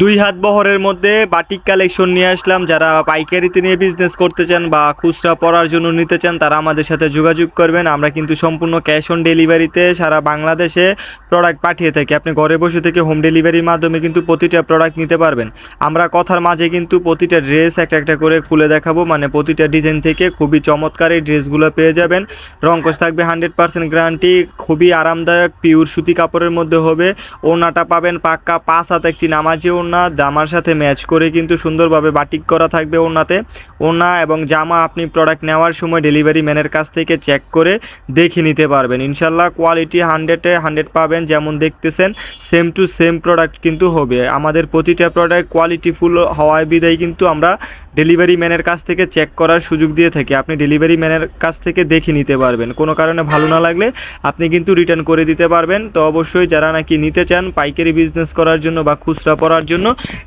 দুই হাত বহরের মধ্যে বাটিক কালেকশন নিয়ে আসলাম। যারা পাইকারিতে নিয়ে বিজনেস করতে চান বা খুচরা পড়ার জন্য নিতে চান, তারা আমাদের সাথে যোগাযোগ করবেন। আমরা কিন্তু সম্পূর্ণ ক্যাশ অন ডেলিভারিতে সারা বাংলাদেশে প্রোডাক্ট পাঠিয়ে থাকি। আপনি ঘরে বসে থেকে হোম ডেলিভারির মাধ্যমে কিন্তু প্রতিটা প্রোডাক্ট নিতে পারবেন। আমরা কথার মাঝে কিন্তু প্রতিটা ড্রেস একটা একটা করে খুলে দেখাবো। মানে প্রতিটা ডিজাইন থেকে খুবই চমৎকার এই ড্রেসগুলো পেয়ে যাবেন। রঙ্কশ থাকবে হান্ড্রেড পার্সেন্ট গ্যারান্টি খুবই আরামদায়ক পিওর সুতি কাপড়ের মধ্যে হবে। ওড়নাটা পাবেন পাক্কা পাঁচ হাত একটি নামাজে নামাজি ওড়না, জামার সাথে ম্যাচ করে কিন্তু সুন্দরভাবে বাটিক করা থাকবে ওড়নাতে। ওড়না এবং জামা আপনি প্রোডাক্ট নেওয়ার সময় ডেলিভারি ম্যানের কাছ থেকে চেক করে দেখে নিতে পারবেন। ইনশাল্লাহ কোয়ালিটি হান্ড্রেডে হান্ড্রেড পাবেন, যেমন দেখতেছেন সেম টু সেম প্রোডাক্ট কিন্তু হবে। আমাদের প্রতিটা প্রোডাক্ট কোয়ালিটিফুল হওয়ায় বিদায় কিন্তু আমরা ডেলিভারি ম্যানের কাছ থেকে চেক করার সুযোগ দিয়ে থাকি। আপনি ডেলিভারি ম্যানের কাছ থেকে দেখে নিতে পারবেন। কোনো কারণে ভালো না লাগলে আপনি কিন্তু রিটার্ন করে দিতে পারবেন। তো অবশ্যই যারা নাকি নিতে চান, পাইকারি বিজনেস করার জন্য বা খুচরা পড়ার জন্য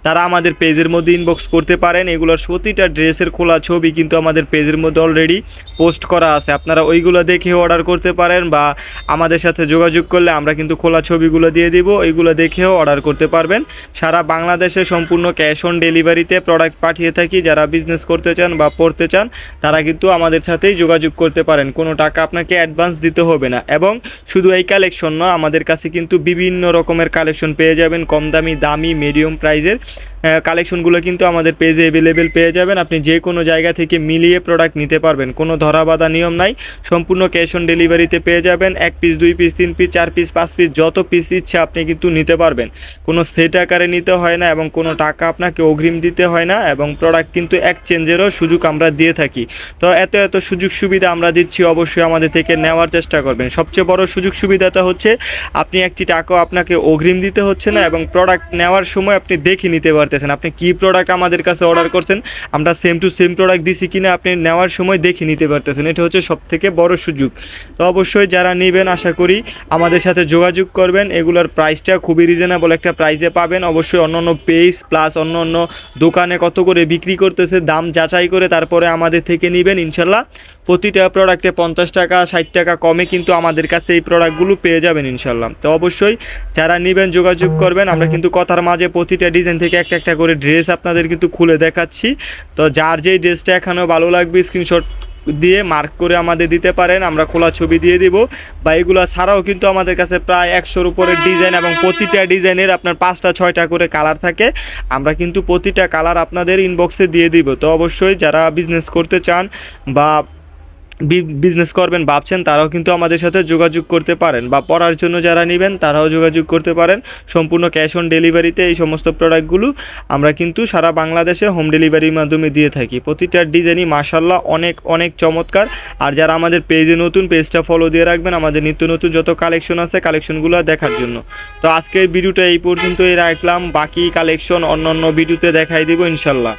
তারা আমাদের পেজের মধ্যে ইনবক্স করতে পারেন। এগুলোর প্রতিটা ড্রেসের খোলা ছবি কিন্তু আমাদের পেজের মধ্যে অলরেডি পোস্ট করা আছে। আপনারা ওইগুলো দেখে অর্ডার করতে পারেন বা আমাদের সাথে যোগাযোগ করলে আমরা কিন্তু খোলা ছবিগুলো দিয়ে দিব। ওইগুলো দেখেও অর্ডার করতে পারবেন। সারা বাংলাদেশে সম্পূর্ণ ক্যাশ অন ডেলিভারিতে প্রোডাক্ট পাঠিয়ে থাকি। যারা বিজনেস করতে চান বা পড়তে চান, তারা কিন্তু আমাদের সাথেই যোগাযোগ করতে পারেন। কোনো টাকা আপনাকে অ্যাডভান্স দিতে হবে না। এবং শুধু এই কালেকশন নয়, আমাদের কাছে কিন্তু বিভিন্ন রকমের কালেকশন পেয়ে যাবেন। কম দামি দামি মিডিয়াম প্রাইজের কালেকশনগুলো কিন্তু আমাদের পেজে অ্যাভেলেবেল পেয়ে যাবেন। আপনি যে কোনো জায়গা থেকে মিলিয়ে প্রোডাক্ট নিতে পারবেন। কোনো ধরা বাঁধা নিয়ম নাই। সম্পূর্ণ ক্যাশ অন ডেলিভারিতে পেয়ে যাবেন। এক পিস দুই পিস তিন পিস চার পিস পাঁচ পিস যত পিস ইচ্ছে আপনি কিন্তু নিতে পারবেন। কোনো সেট আকারে নিতে হয় না এবং কোনো টাকা আপনাকে অগ্রিম দিতে হয় না এবং প্রোডাক্ট কিন্তু এক্সচেঞ্জেরও সুযোগ আমরা দিয়ে থাকি। তো এত এত সুযোগ সুবিধা আমরা দিচ্ছি অবশ্যই আমাদের থেকে নেওয়ার চেষ্টা করবেন। সবচেয়ে বড় সুযোগ সুবিধাটা হচ্ছে, আপনি একটি টাকাও আপনাকে অগ্রিম দিতে হচ্ছে না এবং প্রোডাক্ট নেওয়ার সময় আপনি দেখে নিতে পারতেছেন আপনি কি প্রোডাক্ট আমাদের কাছে অর্ডার করছেন? আমরা সেম টু সেম প্রোডাক্ট দিছি কিনা আপনি নেওয়ার সময় দেখে নিতে পারতেছেন। এটা হচ্ছে সব থেকে বড় সুযোগ। তো অবশ্যই যারা নেবেন, আশা করি আমাদের সাথে যোগাযোগ করবেন। এগুলোর প্রাইসটা খুবই রিজনেবল একটা প্রাইসে পাবেন। অবশ্যই অন্য অন্য পেজ প্লাস অন্য অন্য দোকানে কত করে বিক্রি করতেছে, দাম যাচাই করে তারপরে আমাদের থেকে নেবেন, ইনশাল্লাহ। প্রতিটা প্রোডাক্টে পঞ্চাশ টাকা, ষাট টাকা কমে কিন্তু আমাদের কাছে এই প্রোডাক্টগুলো পেয়ে যাবেন ইনশাল্লাহ। তো অবশ্যই যারা নেবেন, যোগাযোগ করবেন, আমরা কিন্তু কথার মাঝে প্রতিটা ডিজাইন থেকে একটা একটা করে ড্রেস আপনাদের কিন্তু খুলে দেখাচ্ছি। তো যার যেই ড্রেসটা এখানেও ভালো লাগবে স্ক্রিনশট দিয়ে মার্ক করে আমাদের দিতে পারেন, আমরা খোলা ছবি দিয়ে দিব। বা এগুলো ছাড়াও কিন্তু আমাদের কাছে প্রায় একশোর উপরে ডিজাইন এবং প্রতিটা ডিজাইনের আপনার পাঁচটা, ছয়টা করে কালার থাকে। আমরা কিন্তু প্রতিটা কালার আপনাদের ইনবক্সে দিয়ে দিব। তো অবশ্যই যারা বিজনেস করতে চান বা বিজনেস করবেন, ভাবছেন তারাও কিন্তু আমাদের সাথে যোগাযোগ করতে পারেন বা পড়ার জন্য যারা নেবেন, তারাও যোগাযোগ করতে পারেন। সম্পূর্ণ ক্যাশ অন ডেলিভারিতে এই সমস্ত প্রোডাক্টগুলো আমরা কিন্তু সারা বাংলাদেশে হোম ডেলিভারির মাধ্যমে দিয়ে থাকি। প্রতিটা ডিজাইনই মাসাল্লাহ অনেক অনেক চমৎকার। আর যারা আমাদের পেজে নতুন পেজটা ফলো দিয়ে রাখবেন, আমাদের নিত্য নতুন যত কালেকশন আছে কালেকশনগুলো দেখার জন্য। তো আজকের ভিডিওটা এই পর্যন্তই রাখলাম। বাকি কালেকশন অন্য অন্য ভিডিওতে দেখাই দিব ইনশাল্লাহ